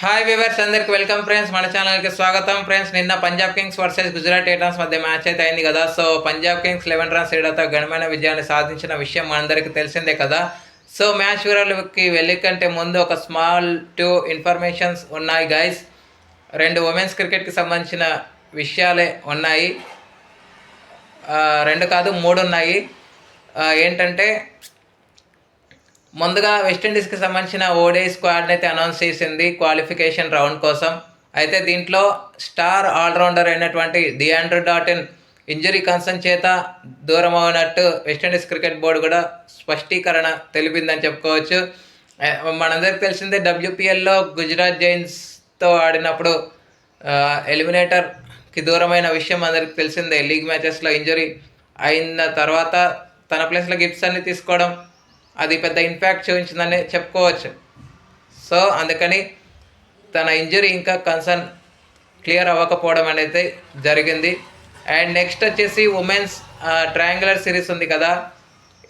Hi viewers అందరికి welcome friends మన ఛానల్కి స్వాగతం. ఫ్రెండ్స్ నిన్న Punjab kings versus Gujarat titans మధ్య మ్యాచ్ అయితే అయింది కదా. So Punjab kings eleven runs ఏడాతో ఘనమైన విజయాన్ని సాధించిన విషయం మనందరికీ తెలిసిందే కదా. సో మ్యాచ్ వివరాలకి వెళ్ళే కంటే ముందు ఒక స్మాల్ టూ ఇన్ఫర్మేషన్స్ ఉన్నాయి గైస్ రెండు ఉమెన్స్ క్రికెట్కి సంబంధించిన విషయాలే ఉన్నాయి. రెండు కాదు మూడు ఉన్నాయి. ఏంటంటే ముందుగా వెస్టిండీస్కి సంబంధించిన ఓడే స్క్వాడ్ని అయితే అనౌన్స్ చేసింది క్వాలిఫికేషన్ రౌండ్ కోసం. అయితే దీంట్లో స్టార్ ఆల్రౌండర్ అయినటువంటి డియాండ్రూ డాటిన్ ఇంజరీ కన్సర్న్ చేత దూరం అవునట్టు వెస్టిండీస్ క్రికెట్ బోర్డు కూడా స్పష్టీకరణ తెలిపిందని చెప్పుకోవచ్చు. మనందరికి తెలిసిందే డబ్ల్యూపిఎల్లో గుజరాత్ జైన్స్తో ఆడినప్పుడు ఎలిమినేటర్కి దూరమైన విషయం అందరికి తెలిసిందే. లీగ్ మ్యాచెస్లో ఇంజరీ అయిన తర్వాత తన ప్లేస్లో గిఫ్ట్స్ అన్ని తీసుకోవడం అది పెద్ద ఇంపాక్ట్ చూపించిందని చెప్పుకోవచ్చు. సో అందుకని తన ఇంజరీ ఇంకా కన్సర్న్ క్లియర్ అవ్వకపోవడం అనేది జరిగింది. అండ్ నెక్స్ట్ వచ్చేసి ఉమెన్స్ ట్రయాంగులర్ సిరీస్ ఉంది కదా.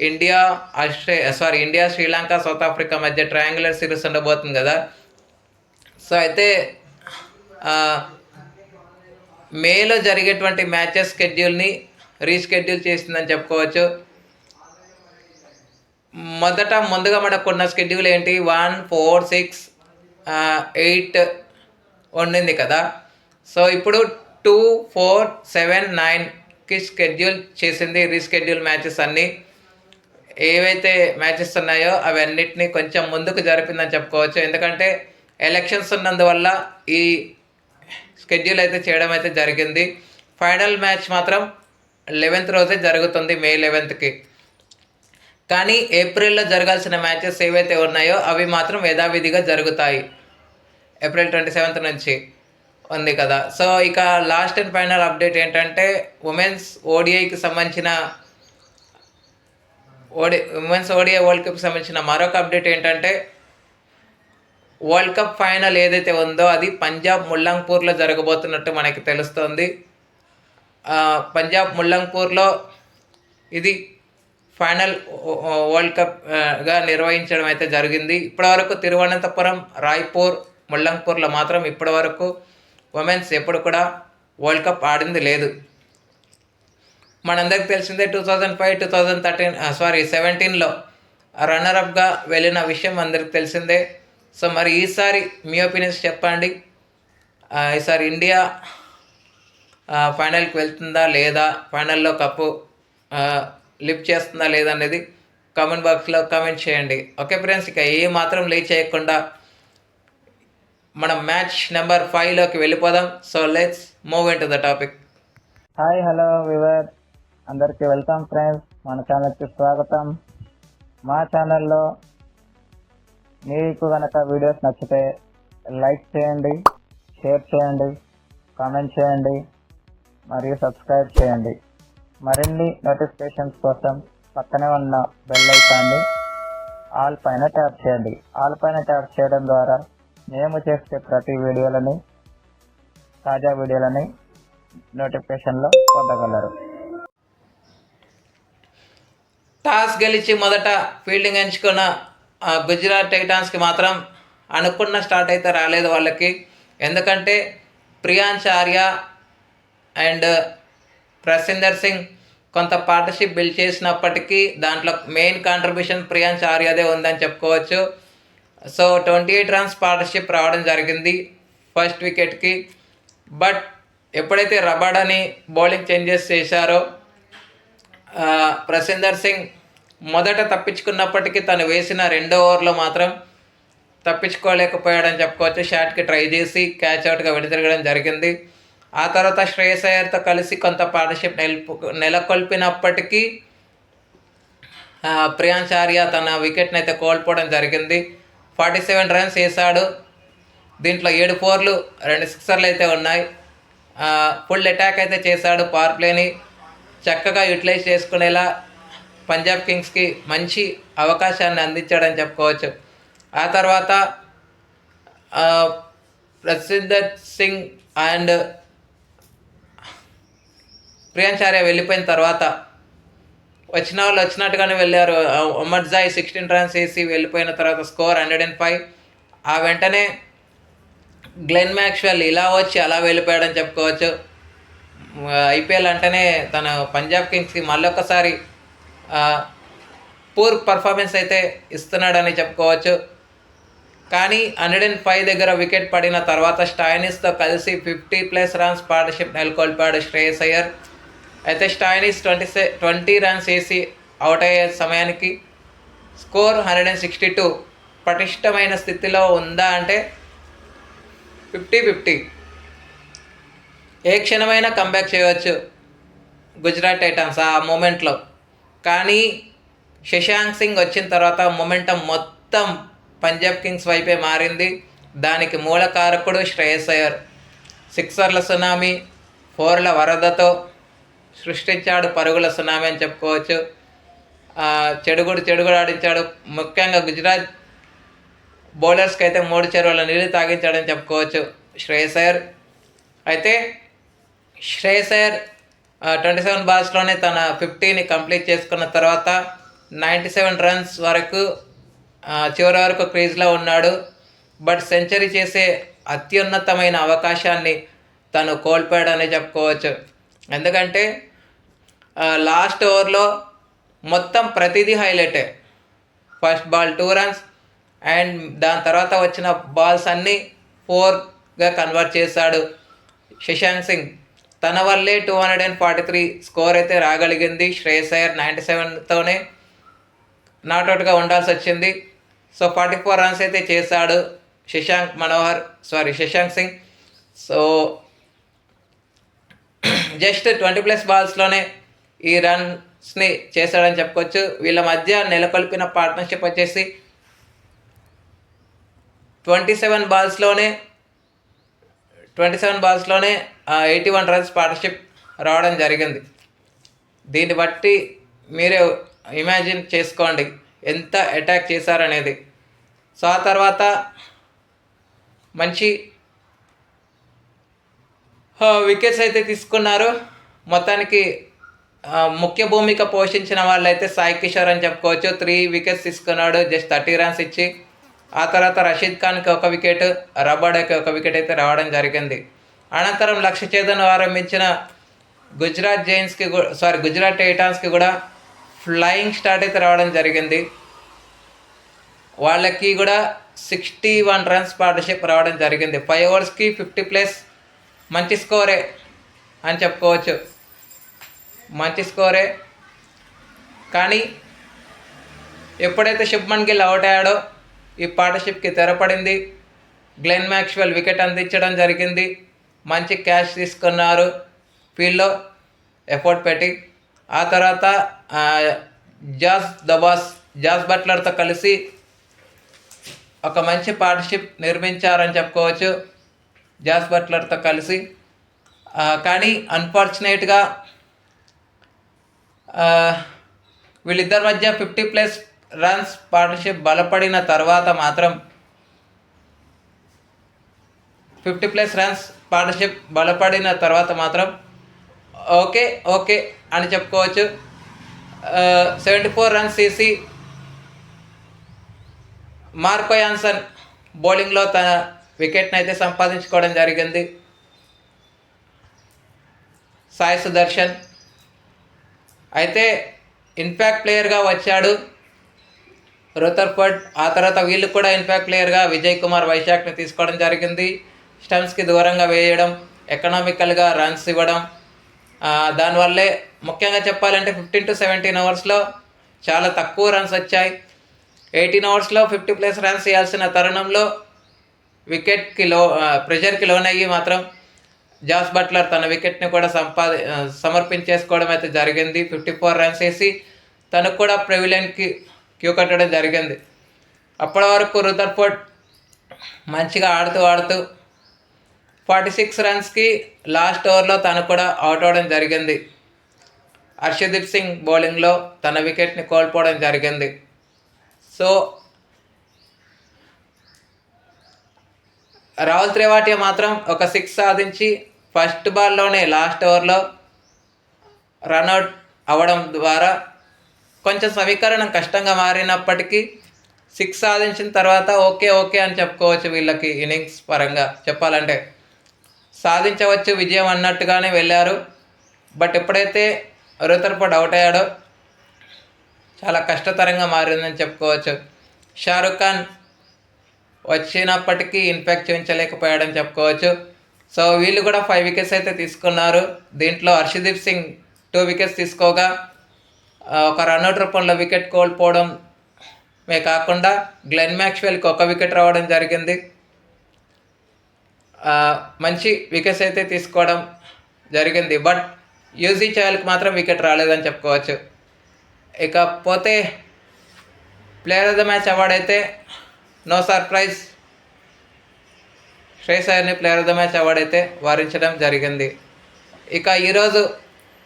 India ఆస్ట్రే sorry India Sri Lanka south africa మధ్య ట్రయాంగులర్ సిరీస్ ఉండబోతుంది కదా. సో అయితే మేలో జరిగేటువంటి మ్యాచెస్ షెడ్యూల్ని రీషెడ్యూల్ చేసిందని చెప్పుకోవచ్చు. మొదట ముందుగా మనకున్న స్కెడ్యూల్ ఏంటి? వన్ ఫోర్ సిక్స్ ఎయిట్ ఉండింది కదా. సో ఇప్పుడు టూ ఫోర్ సెవెన్ నైన్కి స్కెడ్యూల్ చేసింది. రీస్కెడ్యూల్ మ్యాచెస్ అన్నీ ఏవైతే మ్యాచెస్ ఉన్నాయో అవన్నిటిని కొంచెం ముందుకు జరిపిందని చెప్పుకోవచ్చు. ఎందుకంటే ఎలక్షన్స్ ఉన్నందువల్ల ఈ స్కెడ్యూల్ అయితే చేయడం అయితే జరిగింది. ఫైనల్ మ్యాచ్ మాత్రం లెవెన్త్ రోజే జరుగుతుంది మే లెవెన్త్కి కానీ ఏప్రిల్లో జరగాల్సిన మ్యాచెస్ ఏవైతే ఉన్నాయో అవి మాత్రం యథావిధిగా జరుగుతాయి. ఏప్రిల్ ట్వంటీ సెవెంత్ నుంచి ఉంది కదా. సో ఇక లాస్ట్ అండ్ ఫైనల్ అప్డేట్ ఏంటంటే ఉమెన్స్ ఓడిఐకి సంబంధించిన ఓడి ఉమెన్స్ ఓడిఐ వరల్డ్ కప్కి సంబంధించిన మరొక అప్డేట్ ఏంటంటే వరల్డ్ కప్ ఫైనల్ ఏదైతే ఉందో అది పంజాబ్ ముల్లంపూర్లో జరగబోతున్నట్టు మనకి తెలుస్తుంది. పంజాబ్ ముల్లంపూర్లో ఇది ఫైనల్ వరల్డ్ కప్గా నిర్వహించడం అయితే జరిగింది. ఇప్పటివరకు తిరువనంతపురం రాయ్పూర్ ముల్లంపూర్లో మాత్రం ఇప్పటివరకు ఉమెన్స్ ఎప్పుడు కూడా వరల్డ్ కప్ ఆడింది లేదు. మనందరికి తెలిసిందే two thousand five two thousand thirteen sorry సెవెంటీన్లో రన్నరప్గా వెళ్ళిన విషయం అందరికి తెలిసిందే. సో మరి ఈసారి మీ ఒపీనియన్స్ చెప్పండి. ఈసారి ఇండియా ఫైనల్కి వెళ్తుందా లేదా? ఫైనల్లో కప్పు లిఫ్ట్ చేస్తుందా లేదా అనేది కామెంట్ బాక్స్లో కామెంట్ చేయండి. ఓకే ఫ్రెండ్స్ ఇక ఏ మాత్రం లేట్ చేయకుండా మనం మ్యాచ్ నెంబర్ ఫైవ్లోకి వెళ్ళిపోదాం. So let's move in to the topic hi hello viewer అందరికీ వెల్కమ్ ఫ్రెండ్స్ మన ఛానల్కి స్వాగతం. మా ఛానల్లో మీకు కనుక వీడియోస్ నచ్చితే లైక్ చేయండి షేర్ చేయండి కామెంట్ చేయండి మరియు సబ్స్క్రైబ్ చేయండి. మరిన్ని నోటిఫికేషన్స్ కోసం పక్కనే ఉన్న బెల్ ఐకాన్ని ఆల్ పైన ట్యాప్ చేయండి. ఆల్ పైన ట్యాప్ చేయడం ద్వారా మేము చేసే ప్రతి వీడియోలని తాజా వీడియోలని నోటిఫికేషన్లో పొందగలరు. టాస్ గెలిచి మొదట ఫీల్డింగ్ ఎంచుకున్న ఆ, గుజరాత్ టైటాన్స్కి మాత్రం అనుకున్న స్టార్ట్ అయితే రాలేదు వాళ్ళకి. ఎందుకంటే ప్రియాంశ్ ఆర్య అండ్ ప్రసిందర్ సింగ్ కొంత పార్ట్నర్షిప్ బిల్డ్ చేసినప్పటికీ దాంట్లో మెయిన్ కాంట్రిబ్యూషన్ ప్రియాంశ్ ఆర్యదే ఉందని చెప్పుకోవచ్చు. So twenty eight runs partnership రావడం జరిగింది ఫస్ట్ వికెట్కి బట్ ఎప్పుడైతే రబాడాని బౌలింగ్ చేంజెస్ చేశారో ప్రసిందర్ సింగ్ మొదట తప్పించుకున్నప్పటికీ తను వేసిన రెండో ఓవర్లో మాత్రం తప్పించుకోలేకపోయాడని చెప్పుకోవచ్చు. షాట్కి ట్రై చేసి క్యాచ్ అవుట్గా విడితిరగడం జరిగింది. ఆ తర్వాత శ్రేయస్ అయ్యర్తో కలిసి కొంత పార్ట్నర్షిప్ నెలపు నెలకొల్పినప్పటికీ ఆ, ప్రియాంశ్ ఆర్య తన వికెట్ని అయితే కోల్పోవడం జరిగింది. ఫార్టీ సెవెన్ రన్స్ వేశాడు దీంట్లో ఏడు ఫోర్లు రెండు సిక్సర్లు అయితే ఉన్నాయి. ఫుల్ అటాక్ అయితే చేశాడు పవర్ ప్లేని చక్కగా యూటిలైజ్ చేసుకునేలా పంజాబ్ కింగ్స్కి మంచి అవకాశాన్ని అందించాడని చెప్పుకోవచ్చు. ఆ తర్వాత ప్రసిద్ధ సింగ్ అండ్ ప్రియాంచార్య వెళ్ళిపోయిన తర్వాత వచ్చిన వాళ్ళు వచ్చినట్టుగానే వెళ్ళారు. అమర్ సిక్స్టీన్ రన్స్ వేసి వెళ్ళిపోయిన తర్వాత స్కోర్ హండ్రెడ్ అండ్ ఫైవ్ ఆ వెంటనే గ్లెన్ మ్యాక్స్వెల్ ఇలా వచ్చి అలా వెళ్ళిపోయాడని చెప్పుకోవచ్చు. ఐపీఎల్ అంటేనే తన పంజాబ్ కింగ్స్కి మళ్ళొకసారి పూర్ పర్ఫార్మెన్స్ అయితే ఇస్తున్నాడని చెప్పుకోవచ్చు. కానీ హండ్రెడ్ అండ్ ఫైవ్ దగ్గర వికెట్ పడిన తర్వాత స్టాయినిస్తో కలిసి ఫిఫ్టీ ప్లస్ రన్స్ పార్టర్షిప్ నెలకొల్పాడు శ్రేయస్ అయ్యర్. అయితే స్టాయినిస్ ట్వంటీ సె ట్వంటీ రన్స్ వేసి అవుట్ అయ్యే సమయానికి score hundred and sixty two పటిష్టమైన స్థితిలో ఉందా అంటే ఫిఫ్టీ ఫిఫ్టీ. ఏ క్షణమైనా కంబ్యాక్ చేయవచ్చు గుజరాత్ టైటన్స్ ఆ మూమెంట్లో కానీ శశాంక్ సింగ్ వచ్చిన తర్వాత మొమెంటం మొత్తం పంజాబ్ కింగ్స్ వైపే మారింది. దానికి మూల కారకుడు శ్రేయస్ అయ్యర్. సిక్సర్ల సునామీ ఫోర్ల వరదతో సృష్టించాడు పరుగుల సునామీ అని చెప్పుకోవచ్చు. చెడుగుడు చెడుగుడు ఆడించాడు. ముఖ్యంగా గుజరాత్ బౌలర్స్కి అయితే మూడు చెరువుల నీళ్ళు తాగించాడని చెప్పుకోవచ్చు. శ్రేయస్ అయ్యర్ అయితే శ్రేయస్ అయ్యర్ ట్వంటీ సెవెన్ బాల్స్లోనే తన ఫిఫ్టీని కంప్లీట్ చేసుకున్న తర్వాత నైంటీ సెవెన్ రన్స్ వరకు చివరి వరకు క్రీజ్లో ఉన్నాడు. బట్ సెంచరీ చేసే అత్యున్నతమైన అవకాశాన్ని తను కోల్పోయాడని చెప్పుకోవచ్చు. ఎందుకంటే లాస్ట్ ఓవర్లో మొత్తం ప్రతిదీ హైలైటే. First ball two runs and దాని తర్వాత వచ్చిన బాల్స్ అన్నీ ఫోర్గా కన్వర్ట్ చేశాడు శశాంక్ సింగ్. తన వల్లే two hundred and forty three score అయితే రాగలిగింది శ్రేయస్ అయ్యర్ నైంటీ సెవెన్తోనే నాట్అవుట్గా ఉండాల్సి వచ్చింది. సో ఫార్టీ ఫోర్ రన్స్ అయితే చేశాడు Shashank Manohar sorry Shashank Singh. So just twenty plus బాల్స్లోనే ఈ రన్స్ని చేశాడని చెప్పుకోవచ్చు. వీళ్ళ మధ్య నెలకొల్పిన పార్ట్నర్షిప్ వచ్చేసి ట్వంటీ సెవెన్ బాల్స్లోనే ట్వంటీ సెవెన్ బాల్స్లోనే ఎయిటీ వన్ రన్స్ పార్ట్నర్షిప్ రావడం జరిగింది. దీన్ని బట్టి మీరే ఇమాజిన్ చేసుకోండి ఎంత అటాక్ చేశారనేది. సో ఆ తర్వాత మంచి వికెట్స్ అయితే తీసుకున్నారు. మొత్తానికి ముఖ్య భూమిక పోషించిన వాళ్ళైతే సాయి కిషోర్ అని చెప్పుకోవచ్చు. త్రీ వికెట్స్ తీసుకున్నాడు. జస్ట్ థర్టీ రన్స్ ఇచ్చి. ఆ తర్వాత రషీద్ ఖాన్కి ఒక వికెట్ రబాడాకి ఒక వికెట్ అయితే రావడం జరిగింది. అనంతరం లక్ష్య ఛేదన ఆరంభించిన గుజరాత్ జైన్స్కి సారీ గుజరాత్ టైటాన్స్కి కూడా ఫ్లయింగ్ స్టార్ట్ అయితే రావడం జరిగింది. వాళ్ళకి కూడా సిక్స్టీ వన్ రన్స్ పార్ట్నర్షిప్ రావడం జరిగింది. ఫైవ్ ఓవర్స్కి ఫిఫ్టీ ప్లస్ మంచి స్కోరే అని చెప్పుకోవచ్చు. మంచి స్కోరే కానీ ఎప్పుడైతే శుభ్మన్ గిల్ అవుట్ అయ్యాడో ఈ పార్ట్నర్షిప్కి తెరపడింది. గ్లెన్ మ్యాక్స్వెల్ వికెట్ అందించడం జరిగింది. మంచి క్యాష్ తీసుకున్నారు ఫీల్డ్లో ఎఫర్ట్ పెట్టి. ఆ తర్వాత జాస్ దబాస్ జాస్ బట్లర్తో కలిసి ఒక మంచి పార్ట్నర్షిప్ నిర్మించారని చెప్పుకోవచ్చు జాస్ బట్లర్తో కలిసి. కానీ అన్ఫార్చునేట్గా వీళ్ళిద్దరి మధ్య ఫిఫ్టీ ప్లస్ రన్స్ పార్ట్నర్షిప్ బలపడిన తర్వాత మాత్రం ఫిఫ్టీ ప్లస్ రన్స్ పార్ట్నర్షిప్ బలపడిన తర్వాత మాత్రం ఓకే ఓకే అని చెప్పుకోవచ్చు. సెవెంటీ ఫోర్ రన్స్ తీసి మార్కో యాన్సన్ బౌలింగ్లో తన వికెట్ని అయితే సంపాదించుకోవడం జరిగింది. సాయి సుదర్శన్ అయితే ఇన్ఫాక్ట్ ప్లేయర్గా వచ్చాడు. రుతర్ఫర్డ్ ఆ తర్వాత వీళ్ళు కూడా ఇన్ఫాక్ట్ ప్లేయర్గా విజయ్ కుమార్ వైశాఖ్ని తీసుకోవడం జరిగింది. స్టంప్స్కి దూరంగా వేయడం ఎకనామికల్గా రన్స్ ఇవ్వడం. దానివల్లే ముఖ్యంగా చెప్పాలంటే ఫిఫ్టీన్ టు సెవెంటీన్ అవర్స్లో చాలా తక్కువ రన్స్ వచ్చాయి. ఎయిటీన్ అవర్స్లో ఫిఫ్టీ ప్లస్ రన్స్ చేయాల్సిన తరుణంలో వికెట్కి లో ప్రెషర్కి లోనయ్యి మాత్రం జాస్ బట్లర్ తన వికెట్ని కూడా సంపాది సమర్పించేసుకోవడం అయితే జరిగింది. ఫిఫ్టీ ఫోర్ రన్స్ వేసి తనకు కూడా ప్రెవిలియన్కి క్యూ కట్టడం జరిగింది. అప్పటి వరకు రుదర్ఫోర్డ్ మంచిగా ఆడుతూ ఆడుతూ ఫార్టీ సిక్స్ రన్స్కి లాస్ట్ ఓవర్లో తను కూడా అవుట్ అవడం జరిగింది. హర్షదీప్ సింగ్ బౌలింగ్లో తన వికెట్ని కోల్పోవడం జరిగింది. సో రాహుల్ త్రివాటి మాత్రం ఒక సిక్స్ సాధించి ఫస్ట్ బాల్లోనే లాస్ట్ ఓవర్లో రన్అట్ అవ్వడం ద్వారా కొంచెం సమీకరణం కష్టంగా మారినప్పటికీ సిక్స్ సాధించిన తర్వాత ఓకే ఓకే అని చెప్పుకోవచ్చు వీళ్ళకి ఇన్నింగ్స్ పరంగా. చెప్పాలంటే సాధించవచ్చు విజయం అన్నట్టుగానే వెళ్ళారు. బట్ ఎప్పుడైతే రుతర్పడ్ అవుట్ అయ్యాడో చాలా కష్టతరంగా మారిందని చెప్పుకోవచ్చు. షారుఖ్ ఖాన్ వచ్చినప్పటికీ ఇన్ఫెక్ట్ చూపించలేకపోయాడని చెప్పుకోవచ్చు. సో వీళ్ళు కూడా ఫైవ్ వికెట్స్ అయితే తీసుకున్నారు. దీంట్లో హర్షదీప్ సింగ్ టూ వికెట్స్ తీసుకోగా ఒక రన్అట్ రూపంలో వికెట్ కోల్పోవడం మే కాకుండా గ్లెన్ మ్యాక్స్వెల్కి ఒక వికెట్ రావడం జరిగింది. మంచి వికెట్స్ అయితే తీసుకోవడం జరిగింది. బట్ యూజీ చాయల్కి మాత్రం వికెట్ రాలేదని చెప్పుకోవచ్చు. ఇకపోతే player of the match award అయితే నో సర్ప్రైజ్ శ్రేయస్ అయ్యర్ని ప్లేయర్ ఆఫ్ ద మ్యాచ్ అవార్డైతే అయితే వారించడం జరిగింది. ఇక ఈరోజు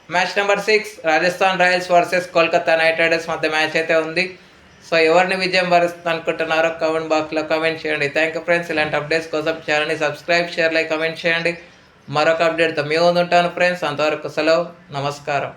match number six Rajasthan royals versus Kolkata knight riders మధ్య మ్యాచ్ అయితే ఉంది. సో ఎవరిని విజయం భరిస్తుంది అనుకుంటున్నారో కామెంట్ బాక్స్లో కమెంట్ చేయండి. థ్యాంక్ యూ ఫ్రెండ్స్ ఇలాంటి అప్డేట్స్ కోసం ఛానల్ని సబ్స్క్రైబ్ షేర్ లైక్ కమెంట్ చేయండి. మరొక అప్డేట్తో మీ ముందు ఉంటాను ఫ్రెండ్స్ అంతవరకు సెలవు. నమస్కారం.